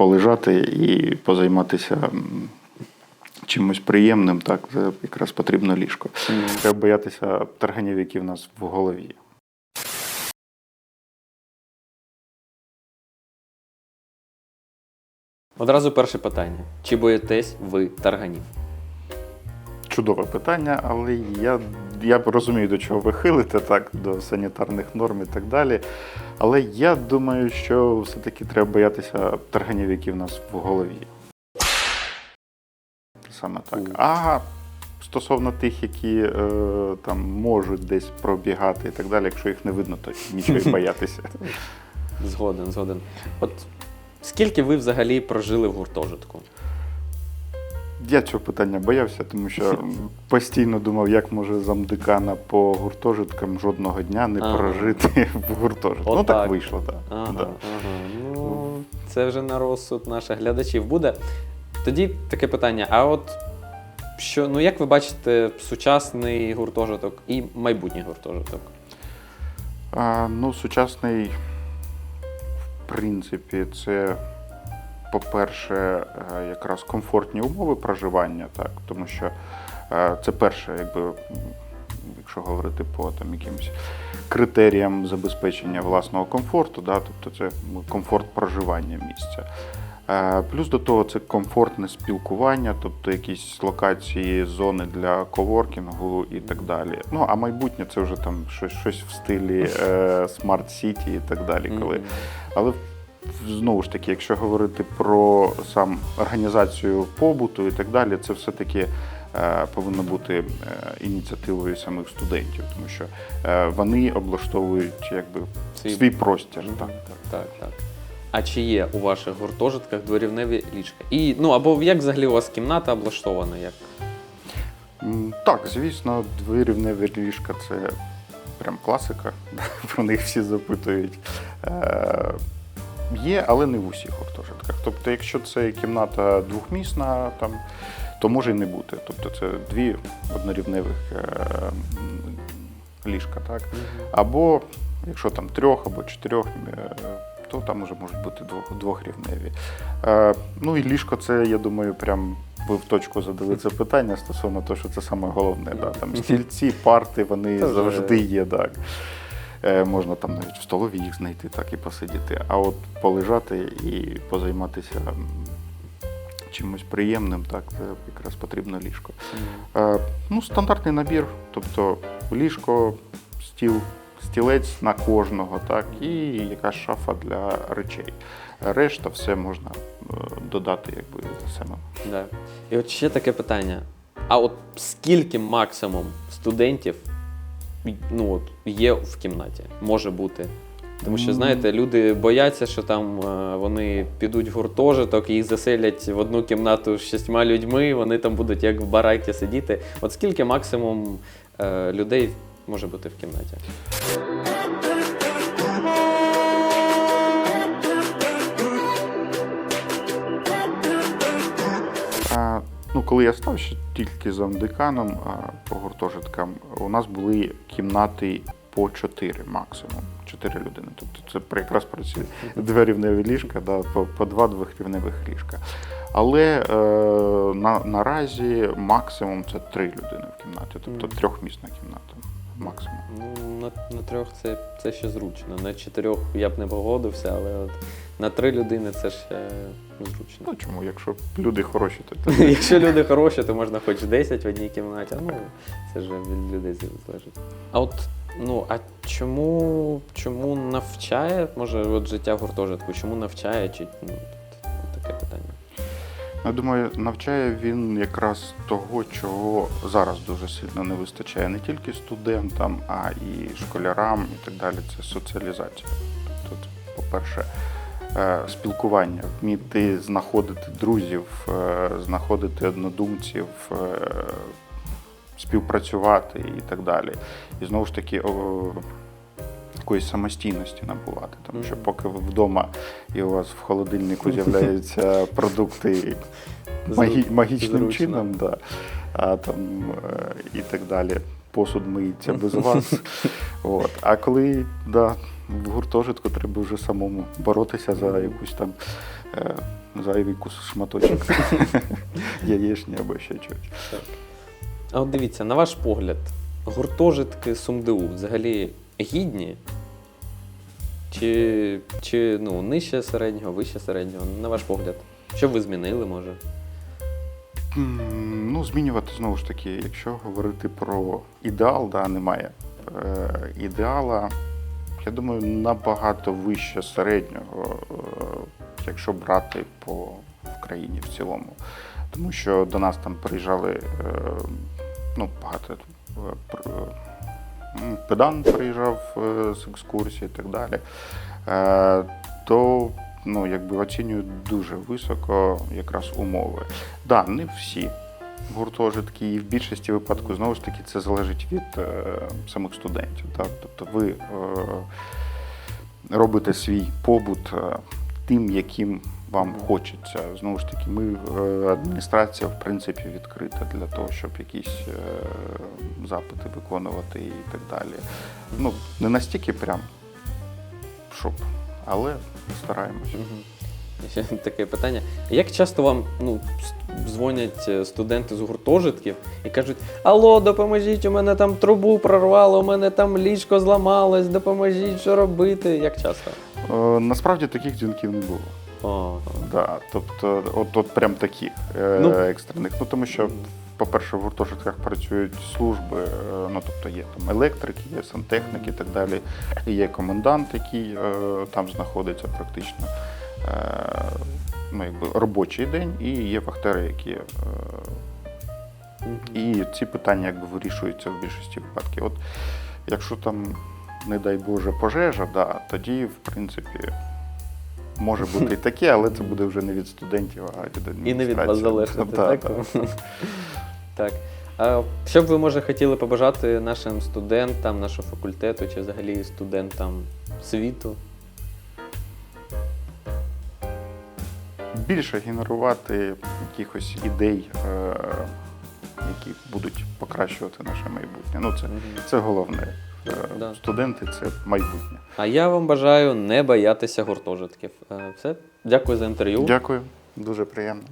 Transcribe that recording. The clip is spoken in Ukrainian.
полежати і позайматися чимось приємним, так, це якраз потрібно ліжко. Треба боятися тарганів, які в нас в голові. Одразу перше питання: чи боїтесь ви тарганів? Чудове питання, але я, я розумію, до чого ви хилите, так, до санітарних норм і так далі. Але я думаю, що все-таки треба боятися тарганів, які в нас в голові. Саме так. Мгм. А стосовно тих, які е, там можуть десь пробігати і так далі, якщо їх не видно, то нічого й боятися. Згоден, згоден. От скільки ви взагалі прожили в гуртожитку? Я цього питання боявся, тому що постійно думав, як може замдекана по гуртожиткам жодного дня не Ага. прожити в гуртожитку. Ну так вийшло, так. Ага, Да. ага. Ну, це вже на розсуд наших глядачів буде. Тоді таке питання: а от що, ну як ви бачите сучасний гуртожиток і майбутній гуртожиток? А, ну, сучасний, в принципі, це, по-перше, е, якраз комфортні умови проживання, так, тому що е, це перше, якби, якщо говорити по там, якимось критеріям забезпечення власного комфорту, да, тобто це комфорт проживання місця. Е, Плюс до того це комфортне спілкування, тобто якісь локації, зони для коворкінгу і так далі. Ну а майбутнє це вже там щось, щось в стилі City і так далі. Коли але в- знову ж таки, якщо говорити про сам організацію побуту і так далі, це все-таки е, повинно бути е, ініціативою самих студентів, тому що е, вони облаштовують якби Свій- свій простір. Мгм. Так. Так, так. А чи є у ваших гуртожитках дворівневі ліжка? І ну або як взагалі у вас кімната облаштована? Як? Так, звісно, двирівневі ліжка це прям класика. Про них всі запитують. Є, але не в усіх гуртожитках. Тобто, якщо це кімната двохмісна, там, то може і не бути. Тобто це дві однорівневих е, ліжка, так? Або якщо там трьох або чотирьох, е, то там вже можуть бути двохрівневі. Е, Ну і ліжко це, я думаю, прям ви в точку задали це питання стосовно того, що це саме головне. Да? Там стільці, парти, вони завжди є. Так. Е, Можна там навіть в столові їх знайти, так і посидіти. А от полежати і позайматися чимось приємним, так, це якраз потрібно ліжко. Е, Ну, стандартний набір, тобто ліжко, стіл, стілець на кожного, так, і якась шафа для речей. Решта все можна е, додати якби самим. Да. І от ще таке питання: а от скільки максимум студентів ну, от, є в кімнаті? Може бути? Тому що, знаєте, люди бояться, що там е, вони підуть в гуртожиток, їх заселять в одну кімнату з шістьма людьми, вони там будуть як в баракі сидіти. От скільки максимум е, людей може бути в кімнаті? Коли я став ще тільки замдеканом по гуртожиткам, у нас були кімнати по чотири максимум. Чотири людини. Тобто це якраз працює дверівневі ліжка, да, по, по два двохрівневих ліжка. Але е, на, наразі максимум це три людини в кімнаті, тобто трьохмісна кімната. Максимум. Ну, на, на трьох це, це ще зручно. На чотирьох я б не погодився, але от на три людини це ще зручно. Ну чому, якщо люди хороші, то Якщо люди хороші, то можна хоч 10 в одній кімнаті. Ну, це ж від людей залежить. А от, ну, а чому, чому навчає, може, от життя в гуртожитку, чому навчає, чи ну, Я думаю, навчає він якраз того, чого зараз дуже сильно не вистачає не тільки студентам, а і школярам і так далі. Це соціалізація. Тобто, по-перше, е, спілкування, вміти знаходити друзів, е, знаходити однодумців, е, співпрацювати і так далі. І знову ж таки, якоїсь самостійності набувати. Тому що поки ви вдома і у вас в холодильнику з'являються продукти магі, магічним Зручно. чином, да, а там е, і так далі. Посуд миється без вас. От. А коли да, в гуртожитку треба вже самому боротися за якусь там е, зайвий кус шматочок яєчні або ще чогось. А от дивіться, на ваш погляд, гуртожитки СумДУ взагалі гідні? Чи, чи ну, нижче середнього, вище середнього? На ваш погляд? Що б ви змінили, може? Ну, змінювати знову ж таки, якщо говорити про ідеал, да, немає. Е, ідеала, я думаю, набагато вище середнього, е, якщо брати по країні в цілому. Тому що до нас там приїжджали е, ну, багато е, педан приїжджав е, з екскурсії і так далі. Е, то ну, якби оцінюють дуже високо якраз умови. Да, не всі гуртожитки, і в більшості випадків знову ж таки це залежить від е, самих студентів. Так? Тобто ви робите свій побут тим, яким вам хочеться. Знову ж таки, ми е, адміністрація в принципі відкрита для того, щоб якісь е, запити виконувати і так далі. Ну, не настільки прям, щоб, але. Ще таке питання. Як часто вам ну, дзвонять е, студенти з гуртожитків і кажуть: Алло, допоможіть, у мене там трубу прорвало, у мене там ліжко зламалось, допоможіть, що робити? Як часто? Е, насправді таких дзвінків не було. О, Да, тобто, от, от прям таких е, Ну. екстрених. Ну тому що, по-перше, в гуртожитках працюють служби, е, ну тобто є там електрики, є сантехніки і так далі. І є комендант, який там знаходиться практично. Ну, якби робочий день, і є вахтери, які. І ці питання якби вирішуються в більшості випадків. От якщо там, не дай Боже, пожежа, да, тоді, в принципі, може бути і таке, але це буде вже не від студентів, а від адміністрації. І не від вас залежати, Да, так? да. Так. А що б ви, може, хотіли побажати нашим студентам нашого факультету чи взагалі студентам світу? Більше генерувати якихось ідей, е, які будуть покращувати наше майбутнє. Ну, це, це головне. Е, Да. Студенти це майбутнє. А я вам бажаю не боятися гуртожитків. Е, Все, дякую за інтерв'ю. Дякую, дуже приємно.